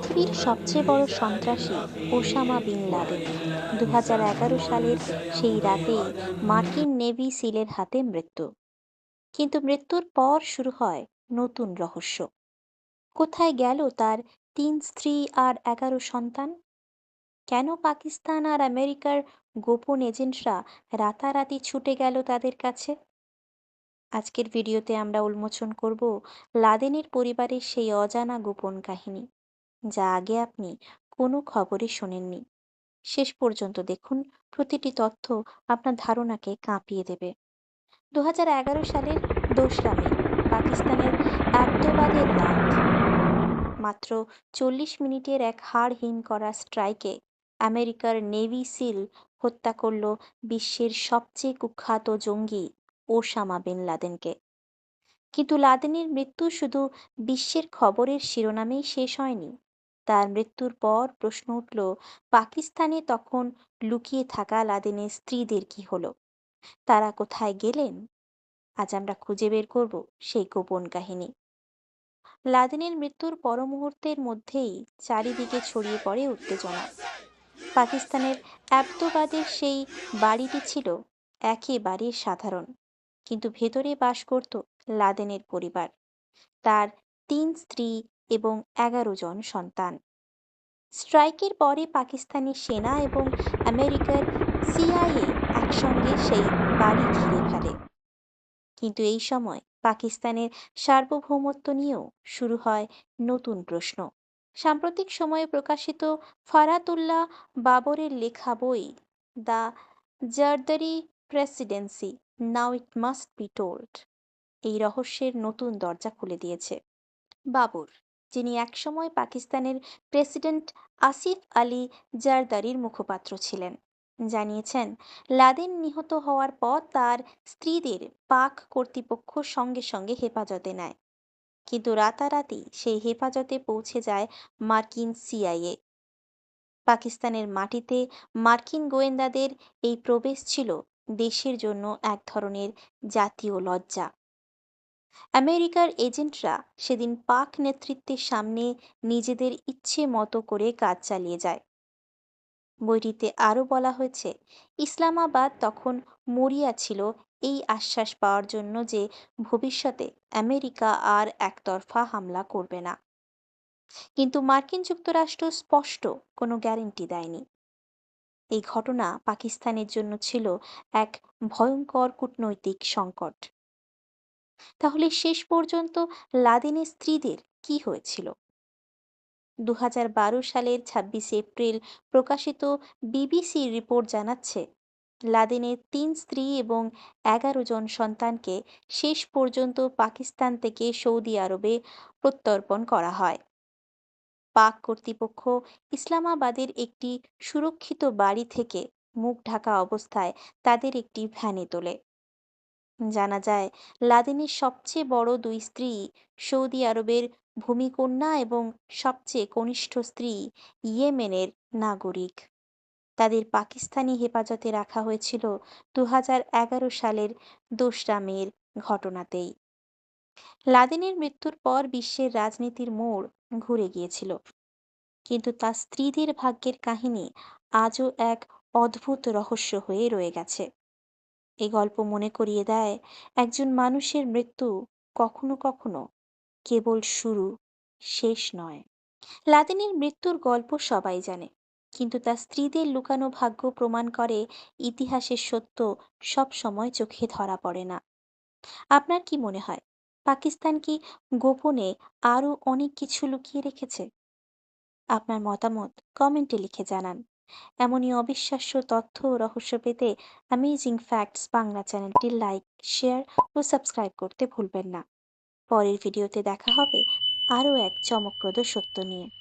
পৃথিবীর সবচেয়ে বড় সন্ত্রাসী ওসামা বিন লাদেন। দু হাজার এগারো সালের সেই রাতেই মার্কিন নেভি সিলের হাতে মৃত্যু। কিন্তু মৃত্যুর পর শুরু হয় নতুন রহস্য। কোথায় গেল তার তিন স্ত্রী আর এগারো সন্তান? কেন পাকিস্তান আর আমেরিকার গোপন এজেন্টরা রাতারাতি ছুটে গেল তাদের কাছে? আজকের ভিডিওতে আমরা উন্মোচন করব লাদেনের পরিবারের সেই অজানা গোপন কাহিনী। যা আগে আপনি কোনো খবরে শোনেননি। শেষ পর্যন্ত দেখুন প্রতিটি তথ্য আপনার ধারণাকে কাঁপিয়ে দেবে। দু হাজার এগারো সালের দোসরা মে পাকিস্তানের আব্দবাদের রাত মাত্র চল্লিশ মিনিটের এক হাড়হীন করা স্ট্রাইকে আমেরিকার নেভি সিল হত্যা করল বিশ্বের সবচেয়ে কুখ্যাত জঙ্গি ওসামা বিন লাদেনকে। কিন্তু লাদেনের মৃত্যু শুধু বিশ্বের খবরের শিরোনামেই শেষ হয়নি। তার মৃত্যুর পর প্রশ্ন উঠল, পাকিস্তানে তখন লুকিয়ে থাকা লাদেনের স্ত্রীদের কি হলো? তারা কোথায় গেলেন? আজ আমরা খুঁজে বের করব সেই গোপন কাহিনী। লাদেনের মৃত্যুর পর মুহূর্তের মধ্যেই চারিদিকে ছড়িয়ে পড়ে উত্তেজনা। পাকিস্তানের অ্যাবদোবাদের সেই বাড়িটি ছিল একেবারে সাধারণ, কিন্তু ভেতরে বাস করত লাদেনের পরিবার। তার তিন স্ত্রী এবং এগারো জন সন্তান। স্ট্রাইকের পরে পাকিস্তানি সেনা এবং আমেরিকার সিআইএ একসঙ্গে সেই বাড়ি ঘিরে ফেলে। কিন্তু এই সময় পাকিস্তানের সার্বভৌমত্ব নিয়েও শুরু হয় নতুন প্রশ্ন। সাম্প্রতিক সময়ে প্রকাশিত ফারাতুল্লাহ বাবরের লেখা বই the Zardari presidency now it must be told এই রহস্যের নতুন দরজা খুলে দিয়েছে। বাবর যিনি একসময় পাকিস্তানের প্রেসিডেন্ট আসিফ আলী জারদারির মুখপাত্র ছিলেন। জানিয়েছেন, লাদেন নিহত হওয়ার পর তার স্ত্রীদের পাক কর্তৃপক্ষ সঙ্গে সঙ্গে হেফাজতে নেয়। কিন্তু রাতারাতি সেই হেফাজতে পৌঁছে যায় মার্কিন সিআইএ। পাকিস্তানের মাটিতে মার্কিন গোয়েন্দাদের এই প্রবেশ ছিল দেশের জন্য এক ধরনের জাতীয় লজ্জা। আমেরিকার এজেন্টরা সেদিন পাক নেতৃত্বের সামনে নিজেদের ইচ্ছে মতো করে কাজ চালিয়ে যায়। বইটিতে আরও বলা হয়েছে, ইসলামাবাদ তখন মরিয়া ছিল এই আশ্বাস পাওয়ার জন্য যে ভবিষ্যতে আমেরিকা আর একতরফা হামলা করবে না। কিন্তু মার্কিন যুক্তরাষ্ট্র স্পষ্ট কোনো গ্যারেন্টি দেয়নি। এই ঘটনা পাকিস্তানের জন্য ছিল এক ভয়ঙ্কর কূটনৈতিক সংকট। তাহলে শেষ পর্যন্ত লাদেনের স্ত্রীদের কি হয়েছিল? দু হাজার বারো সালের ছাব্বিশে এপ্রিল প্রকাশিত বিবিসির রিপোর্ট জানাচ্ছে, লাদেনের তিন স্ত্রী এবং এগারো জন সন্তানকে শেষ পর্যন্ত পাকিস্তান থেকে সৌদি আরবে প্রত্যর্পণ করা হয়। পাক কর্তৃপক্ষ ইসলামাবাদের একটি সুরক্ষিত বাড়ি থেকে মুখ ঢাকা অবস্থায় তাদের একটি ভ্যানে তোলে। জানা যায় লাদেনের সবচেয়ে বড় দুই স্ত্রী সৌদি আরবের ভূমিকন্যা এবং সবচেয়ে কনিষ্ঠ স্ত্রী ইয়েমেনের নাগরিক। তাদের পাকিস্তানি হেফাজতে রাখা হয়েছিল দু হাজার এগারো সালের দোসরা মের ঘটনাতেই। লাদেনের মৃত্যুর পর বিশ্বের রাজনীতির মোড় ঘুরে গিয়েছিল। কিন্তু তার স্ত্রীদের ভাগ্যের কাহিনী আজও এক অদ্ভুত রহস্য হয়ে রয়ে গেছে। এই গল্প মনে করিয়ে দেয়, একজন মানুষের মৃত্যু কখনো কখনো কেবল শুরু, শেষ নয়। লাদেনের মৃত্যুর গল্প সবাই জানে, কিন্তু তার স্ত্রীদের লুকানো ভাগ্য প্রমাণ করে ইতিহাসের সত্য সব সময় চোখে ধরা পড়ে না। আপনার কি মনে হয়, পাকিস্তান কি গোপনে আরও অনেক কিছু লুকিয়ে রেখেছে? আপনার মতামত কমেন্টে লিখে জানান। এমনই অবিশ্বাস্য তথ্য ও রহস্য পেতে অ্যামেজিং ফ্যাক্টস বাংলা চ্যানেলটি লাইক, শেয়ার ও সাবস্ক্রাইব করতে ভুলবেন না। পরের ভিডিওতে দেখা হবে আরও এক চমকপ্রদ সত্য নিয়ে।